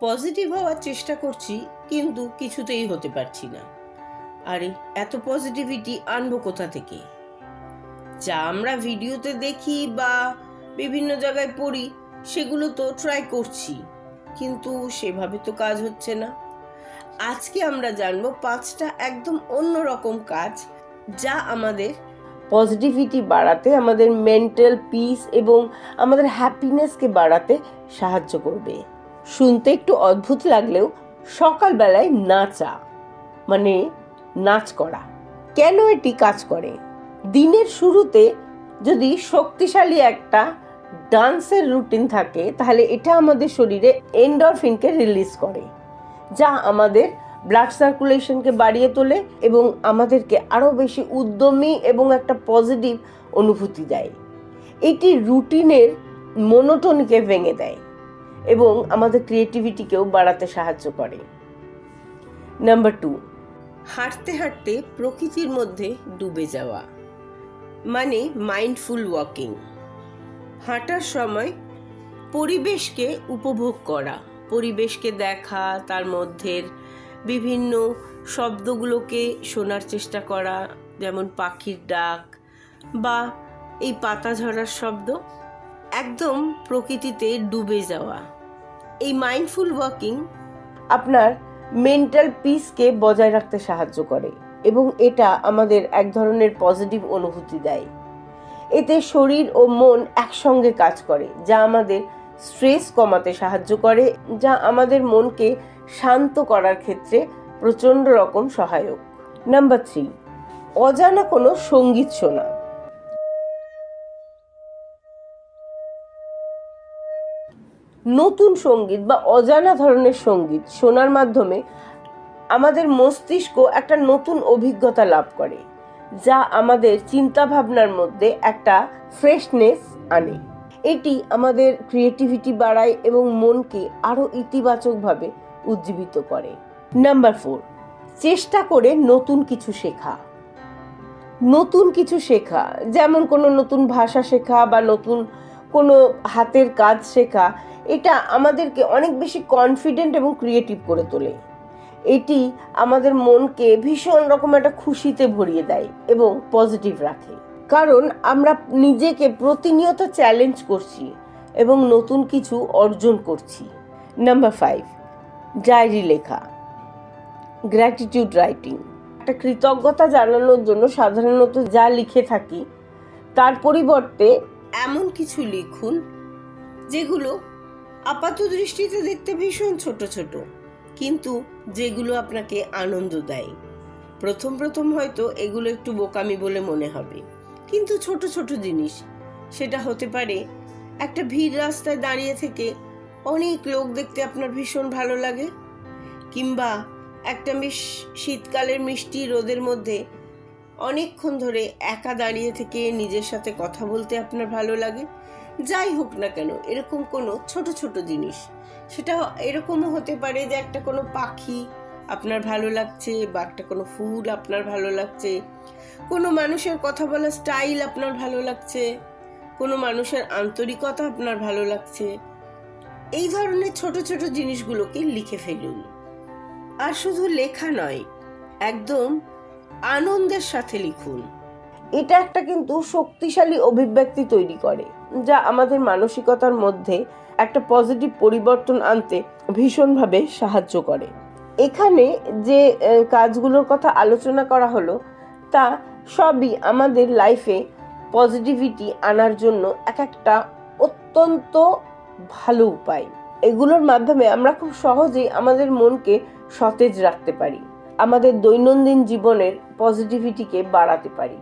Positive হওয়ার চেষ্টা করছি, কিন্তু কিছুতেই হতে পারছি না। আরে, এত পজিটিভিটি আনব কোথা থেকে? যা আমরা ভিডিওতে দেখি বা বিভিন্ন জায়গায় পড়ি, সেগুলো তো ট্রাই করছি, কিন্তু সেভাবে তো কাজ হচ্ছে না। আজকে আমরা জানব পাঁচটা একদম অন্যরকম কাজ, যা আমাদের পজিটিভিটি বাড়াতে, আমাদের মেন্টাল পিস এবং আমাদের হ্যাপিনেসকে বাড়াতে সাহায্য করবে। শুনতে একটু অদ্ভুত লাগলেও সকালবেলায় নাচা মানে নাচ করা। কেন এটি কাজ করে? দিনের শুরুতে যদি শক্তিশালী একটা ডান্সের রুটিন থাকে, তাহলে এটা আমাদের শরীরে এন্ডরফিনকে রিলিজ করে, যা আমাদের ব্লাড সার্কুলেশনকে বাড়িয়ে তোলে এবং আমাদেরকে আরও বেশি উদ্যমী এবং একটা পজিটিভ অনুভূতি দেয়। এটি রুটিনের মনোটনকে ভেঙে দেয়। এবং আমাদের ক্রিয়েটিভিটিকেও বাড়াতে সাহায্য করে। নাম্বার টু হাঁটতে হাঁটতে প্রকৃতির মধ্যে ডুবে যাওয়া মানে মাইন্ডফুল ওয়াকিং হাঁটার সময় পরিবেশকে উপভোগ করা, পরিবেশকে দেখা, তার মধ্যের বিভিন্ন শব্দগুলোকে শোনার চেষ্টা করা, যেমন পাখির ডাক বা এই পাতা ঝরার শব্দ, একদম প্রকৃতিতে ডুবে যাওয়া। এই মাইন্ডফুল ওয়াকিং আপনার মেন্টাল পিসকে বজায় রাখতে সাহায্য করে এবং এটা আমাদের এক ধরনের পজিটিভ অনুভূতি দেয়। এতে শরীর ও মন একসঙ্গে কাজ করে, যা আমাদের স্ট্রেস কমাতে সাহায্য করে, যা আমাদের মনকে শান্ত করার ক্ষেত্রে প্রচণ্ড রকম সহায়ক। নাম্বার থ্রি অজানা কোনো সংগীত শোনা। নতুন সংগীত বা অজানা ধরনের সংগীত শোনার মাধ্যমে আমাদের মস্তিষ্ক একটা নতুন অভিজ্ঞতা লাভ করে, যা আমাদের চিন্তা ভাবনার মধ্যে একটা ফ্রেশনেস আনে। এটি আমাদের ক্রিয়েটিভিটি বাড়ায় এবং মনকে আরও ইতিবাচকভাবে উজ্জীবিত করে। নাম্বার ফোর চেষ্টা করে নতুন কিছু শেখা। নতুন কিছু শেখা, যেমন কোনো নতুন ভাষা শেখা বা নতুন কোনো হাতের কাজ শেখা, এটা আমাদেরকে অনেক বেশি কনফিডেন্ট এবং ক্রিয়েটিভ করে তোলে। এটি আমাদের মনকে ভীষণ রকম একটা খুশিতে ভরিয়ে দেয় এবং পজিটিভ রাখে। কারণ আমরা নিজেকে প্রতিনিয়ত চ্যালেঞ্জ করছি এবং নতুন কিছু অর্জন করছি। নাম্বার ফাইভ ডায়েরি লেখা। গ্র্যাটিটিউড রাইটিং একটা কৃতজ্ঞতা জানানোর জন্য সাধারণত যা লিখে থাকি, তার পরিবর্তে এমন কিছু লিখুন যেগুলো আপাত দৃষ্টিতে দেখতে ভীষণ ছোট ছোট, কিন্তু যেগুলো আপনাকে আনন্দ দেয়। প্রথম প্রথম হয়তো এগুলো একটু বোকামি বলে মনে হবে, কিন্তু ছোট ছোট জিনিস, সেটা হতে পারে একটা ভিড় রাস্তায় দাঁড়িয়ে থেকে অনেক লোক দেখতে আপনার ভীষণ ভালো লাগে, কিংবা একটা মিশ শীতকালের মিষ্টি রোদের মধ্যে অনেকক্ষণ ধরে একা দাঁড়িয়ে থেকে নিজের সাথে কথা বলতে আপনার ভালো লাগে। যাই হোক না কেন, এরকম কোনো ছোট ছোট জিনিস। সেটা এরকমও হতে পারে যে একটা কোনো পাখি আপনার ভালো লাগছে বা একটা কোনো ফুল আপনার ভালো লাগছে। কোনো মানুষের কথা বলার স্টাইল আপনার ভালো লাগছে। কোনো মানুষের আন্তরিকতা আপনার ভালো লাগছে। এই ধরনের ছোট ছোট জিনিসগুলোকে লিখে ফেলুন। আর শুধু লেখা নয়, একদম আনন্দের সাথে লিখুন। এটা একটা কিন্তু শক্তিশালী অভিব্যক্তি তৈরি করে, যা আমাদের মানসিকতার মধ্যে একটা পজিটিভ পরিবর্তন আনতে ভীষণভাবে সাহায্য করে। এখানে যে কাজগুলোর কথা আলোচনা করা হলো, তা সবই আমাদের লাইফে পজিটিভিটি আনার জন্য এক একটা অত্যন্ত ভালো উপায়। এগুলোর মাধ্যমে আমরা খুব সহজেই আমাদের মনকে সতেজ রাখতে পারি। আমাদের দৈনন্দিন জীবনের পজিটিভিটিকে বাড়াতে পারি।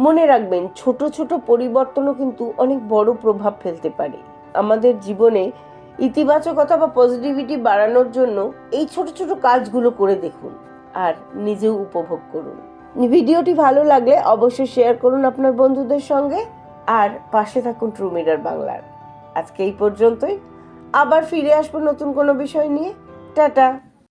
মনে রাখবেন, ছোট ছোট পরিবর্তনও কিন্তু অনেক বড় প্রভাব ফেলতে পারে। আমাদের জীবনে ইতিবাচকতা বা পজিটিভিটি বাড়ানোর জন্য এই ছোট ছোট কাজগুলো করে দেখুন আর নিজেও উপভোগ করুন। ভিডিওটি ভালো লাগলে অবশ্যই শেয়ার করুন আপনার বন্ধুদের সঙ্গে আর পাশে থাকুন ট্রু মিরার বাংলার। আজকে এই পর্যন্তই। আবার ফিরে আসব নতুন কোনো বিষয় নিয়ে। টাটা!